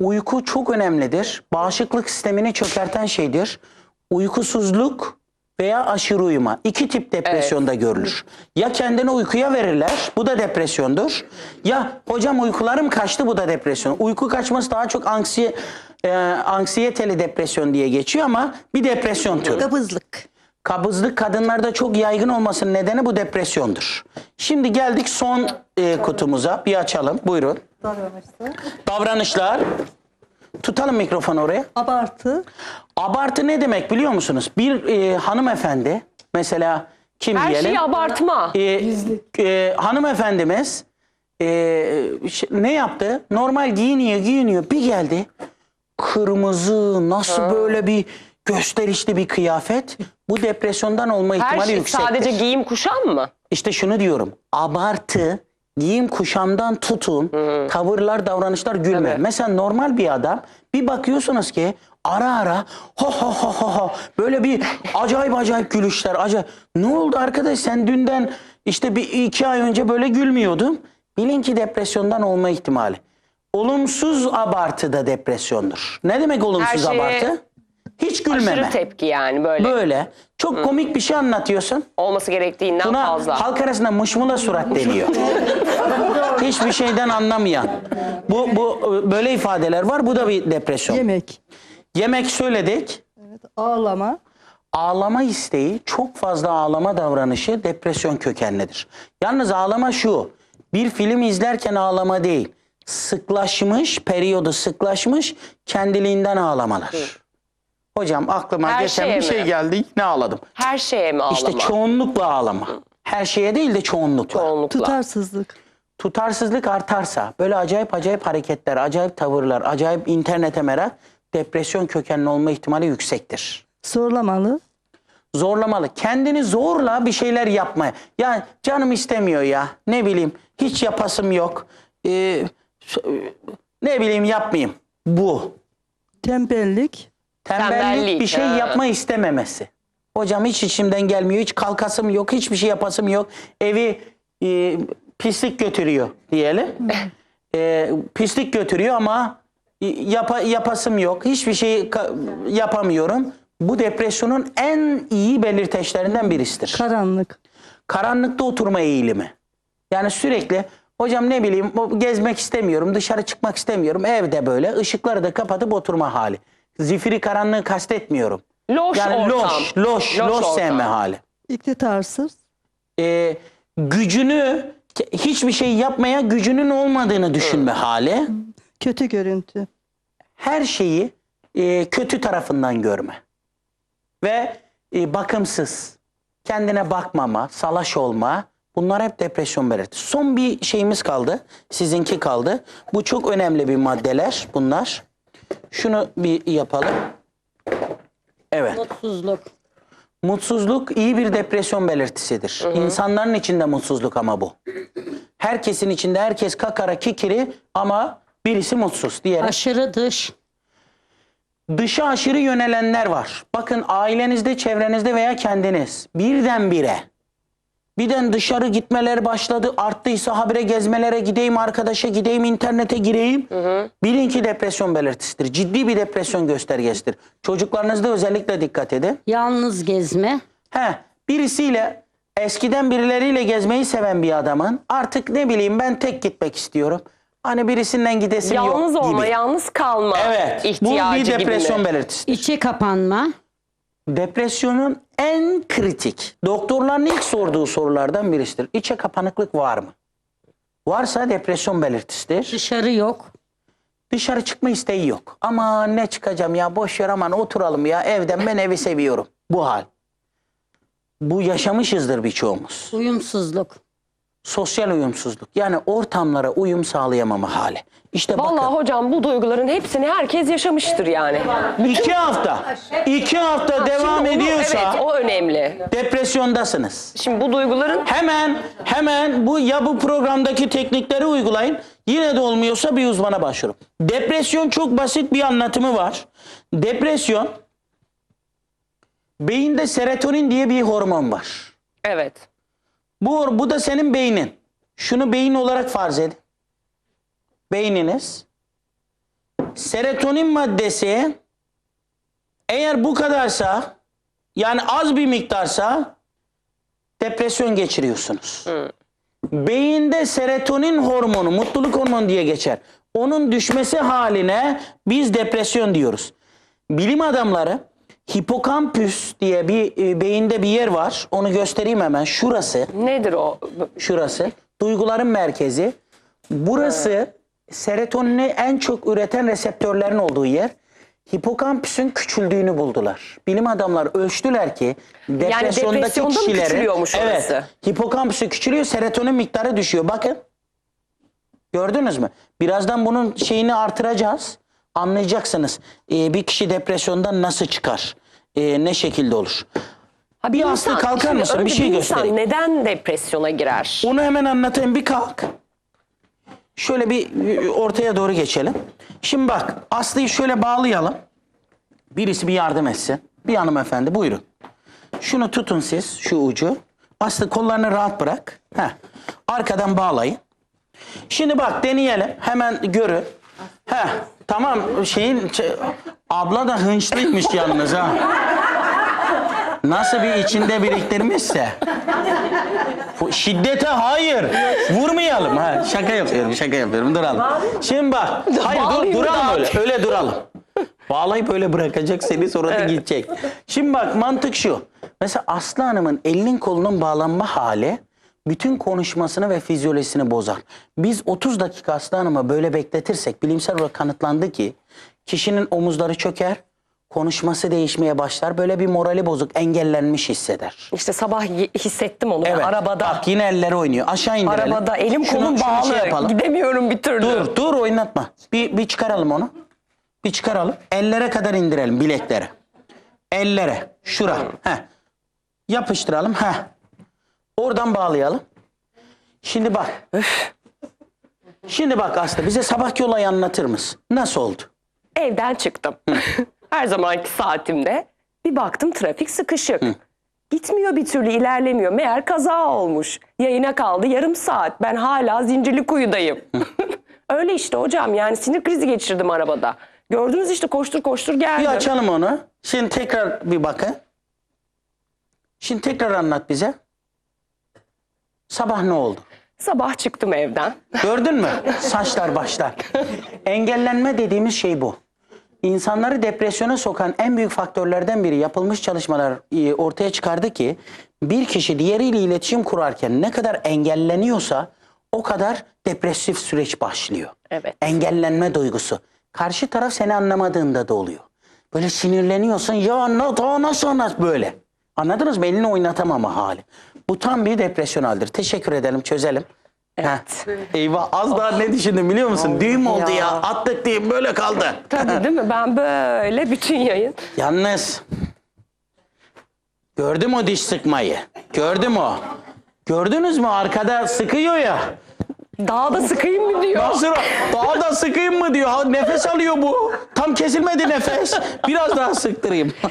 Uyku çok önemlidir. Bağışıklık sistemini çökerten şeydir. Uykusuzluk veya aşırı uyuma. İki tip depresyonda görülür. Ya kendini uykuya verirler. Bu da depresyondur. Ya hocam uykularım kaçtı bu da depresyon. Uyku kaçması daha çok anksiye, e, anksiyeteli depresyon diye geçiyor ama bir depresyon türü. Kabızlık. Kabızlık kadınlarda çok yaygın olmasının nedeni bu depresyondur. Şimdi geldik son e, kutumuza. Bir açalım. Buyurun. Davranışlar. Davranışlar. Tutalım mikrofonu oraya. Abartı. Abartı ne demek biliyor musunuz? Bir e, hanımefendi mesela kim Her diyelim? şeyi abartma. E, e, hanımefendimiz e, ne yaptı? Normal giyiniyor giyiniyor bir geldi. Kırmızı nasıl böyle bir gösterişli bir kıyafet. Bu depresyondan olma Her ihtimali şey yüksektir. sadece giyim kuşam mı? İşte şunu diyorum. Abartı, giyim kuşamdan tutun, tavırlar, davranışlar gülme. Tabii. Mesela normal bir adam bir bakıyorsunuz ki ara ara ho ho ho ho ho böyle bir acayip acayip gülüşler. Acayip. Ne oldu arkadaş sen dünden işte bir iki ay önce böyle gülmüyordun. Bilin ki depresyondan olma ihtimali. Olumsuz abartı da depresyondur. Ne demek olumsuz Her şeye abartı? Hiç gülmeme. Aşırı tepki yani böyle. Böyle. Çok komik bir şey anlatıyorsun. Olması gerektiğinden Buna fazla. halk arasında mışmula surat deniyor. Hiçbir şeyden anlamayan. Bu, bu böyle ifadeler var. Bu da bir depresyon. Yemek. Yemek söyledik. Evet, ağlama. Ağlama isteği, çok fazla ağlama davranışı depresyon kökenlidir. Yalnız ağlama şu. Bir film izlerken ağlama değil. Sıklaşmış, periyodu sıklaşmış, kendiliğinden ağlamalar. Hocam aklıma Her geçen şeye bir şey mi? geldi. Ne ağladım? Her şeye mi ağlama? İşte çoğunlukla ağlama. Her şeye değil de çoğunlukla. Çoğunlukla. Tutarsızlık. Tutarsızlık artarsa, böyle acayip acayip hareketler, acayip tavırlar, acayip internete merak, depresyon kökenli olma ihtimali yüksektir. Zorlamalı. Zorlamalı. Kendini zorla bir şeyler yapmaya. Ya canım istemiyor ya. Ne bileyim hiç yapasım yok. Ee, ne bileyim yapmayayım. Bu. Tembellik. Tembellik, Tembellik, bir şey ha. yapma istememesi. Hocam hiç içimden gelmiyor. Hiç kalkasım yok. Hiçbir şey yapasım yok. Evi e, pislik götürüyor diyelim. E, pislik götürüyor ama e, yapa, yapasım yok. Hiçbir şey yapamıyorum. Bu depresyonun en iyi belirteçlerinden birisidir. Karanlık. Karanlıkta oturma eğilimi. Yani sürekli hocam ne bileyim gezmek istemiyorum, dışarı çıkmak istemiyorum. Evde böyle ışıkları da kapatıp oturma hali. Zifiri karanlığı kastetmiyorum. Loş yani ortam. loş, loş, loş, ortam. sevme hali. İktidarsız. Ee, gücünü hiçbir şey yapmaya gücünün olmadığını düşünme hali. Kötü görüntü. Her şeyi e, kötü tarafından görme. Ve e, bakımsız, kendine bakmama, salaş olma bunlar hep depresyon belirtisi. Son bir şeyimiz kaldı. Sizinki kaldı. Bu çok önemli bir maddeler bunlar. Şunu bir yapalım. Evet. Mutsuzluk. Mutsuzluk iyi bir depresyon belirtisidir. İnsanların içinde mutsuzluk ama bu. Herkesin içinde herkes kakara kikiri ama birisi mutsuz diğeri. Aşırı dış. Dışa aşırı yönelenler var. Bakın ailenizde, çevrenizde veya kendiniz birdenbire birden dışarı gitmeler başladı. Arttıysa habire gezmelere gideyim, arkadaşa gideyim, internete gireyim. Bilin ki depresyon belirtisidir. Ciddi bir depresyon göstergesidir. Çocuklarınızda özellikle dikkat edin. Yalnız gezme. He, birisiyle eskiden birileriyle gezmeyi seven bir adamın artık ne bileyim ben tek gitmek istiyorum. Hani birisinden gidesim Yalnız yok olma, gibi. yalnız kalma Evet. Bu ihtiyacı bir gibi depresyon mi? belirtisidir. içe kapanma. Depresyonun en kritik, doktorların ilk sorduğu sorulardan birisidir. İçe kapanıklık var mı? Varsa depresyon belirtisidir. Dışarı yok. Dışarı çıkma isteği yok. Ama ne çıkacağım ya boş ver aman oturalım ya evden ben evi seviyorum. Bu hal. Bu yaşamışızdır birçoğumuz. Uyumsuzluk. Sosyal uyumsuzluk. Yani ortamlara uyum sağlayamama hali. İşte Vallahi bakın hocam bu duyguların hepsini herkes yaşamıştır yani. iki hafta, iki hafta devam Şimdi onu- ediyorsa Evet o önemli. depresyondasınız. Şimdi bu duyguların Hemen hemen bu ya bu programdaki teknikleri uygulayın. Yine de olmuyorsa bir uzmana başvurun. Depresyon çok basit bir anlatımı var. Depresyon beyinde serotonin diye bir hormon var. evet. Bu bu da senin beynin. Şunu beyin olarak farz edin. Beyniniz serotonin maddesi eğer bu kadarsa yani az bir miktarsa depresyon geçiriyorsunuz. Beyinde serotonin hormonu, mutluluk hormonu diye geçer. Onun düşmesi haline biz depresyon diyoruz. Bilim adamları hipokampüs diye bir e, beyinde bir yer var. Onu göstereyim hemen. Şurası. Nedir o? Şurası. Duyguların merkezi. Burası serotonini en çok üreten reseptörlerin olduğu yer. Hipokampüsün küçüldüğünü buldular. Bilim adamları ölçtüler ki depresyondaki depresyonda mı kişilerin küçülüyormuş evet, orası? hipokampüsü küçülüyor, serotonin miktarı düşüyor. Bakın. Gördünüz mü? Birazdan bunun şeyini artıracağız. Anlayacaksınız. Ee, bir kişi depresyondan nasıl çıkar? Ee, ne şekilde olur? Ha, Bir Aslı kalkar şimdi mısın? Bir önce şey insan göstereyim. neden depresyona girer? Onu hemen anlatayım. Bir kalk. Şöyle bir ortaya doğru geçelim. Şimdi bak Aslı'yı şöyle bağlayalım. Birisi bir yardım etsin. Bir hanımefendi buyurun. Şunu tutun siz şu ucu. Aslı kollarını rahat bırak. Heh. Arkadan bağlayın. Şimdi bak deneyelim. Hemen görün. Heh. Tamam şeyin şey- abla da hınçlıymış yalnız ha. Nasıl bir içinde biriktirmişse. Şiddete hayır. Vurmayalım. Ha, şaka yapıyorum, şaka yapıyorum. Duralım. Şimdi bak. Hayır dur, duralım öyle. Öyle duralım. Bağlayıp öyle bırakacak seni sonra da gidecek. Şimdi bak mantık şu. Mesela Aslı Hanım'ın elinin kolunun bağlanma hali bütün konuşmasını ve fizyolojisini bozar. Biz 30 dakika Aslı Hanım'ı böyle bekletirsek bilimsel olarak kanıtlandı ki kişinin omuzları çöker, konuşması değişmeye başlar. Böyle bir morali bozuk, engellenmiş hisseder. İşte sabah hissettim onu. Evet. Arabada. Bak yine elleri oynuyor. Aşağı indirelim. Arabada elim Şunu- kolum şunu bağlı. şey yapalım. Gidemiyorum bir türlü. Dur dur oynatma. Bir, bir çıkaralım onu. Bir çıkaralım. Ellere kadar indirelim bileklere. Ellere. Şura. Heh. Yapıştıralım. Heh. Oradan bağlayalım. Şimdi bak. Şimdi bak Aslı bize sabahki olayı anlatır mısın? Nasıl oldu? Evden çıktım. Her zamanki saatimde. Bir baktım trafik sıkışık. Gitmiyor bir türlü ilerlemiyor. Meğer kaza olmuş. Yayına kaldı yarım saat. Ben hala Zincirlikuyu'dayım. Öyle işte hocam yani sinir krizi geçirdim arabada. Gördünüz işte koştur koştur Bir geldim. açalım onu. Şimdi tekrar bir bakın. Şimdi tekrar anlat bize. Sabah ne oldu? Sabah çıktım evden. Gördün mü? Saçlar başlar. Engellenme dediğimiz şey bu. İnsanları depresyona sokan en büyük faktörlerden biri yapılmış çalışmalar e, ortaya çıkardı ki bir kişi diğeriyle iletişim kurarken ne kadar engelleniyorsa o kadar depresif süreç başlıyor. Evet. Engellenme duygusu. Karşı taraf seni anlamadığında da oluyor. Böyle sinirleniyorsun ya nasıl anlat böyle. Anladınız mı? Elini oynatamama hali. Bu tam bir depresyon halidir. Teşekkür edelim çözelim. Evet. Eyvah az daha ne düşündüm biliyor musun? Düğüm oldu ya. ya. Attık diyeyim böyle kaldı. Tabii değil mi? Ben böyle bütün yayın. Yalnız gördüm o diş sıkmayı. Gördüm o. Gördünüz mü arkada sıkıyor ya. Daha da sıkayım mı diyor. Nasıl daha da sıkayım mı diyor. Ha, Nefes alıyor bu. Tam kesilmedi nefes. Biraz daha sıktırayım.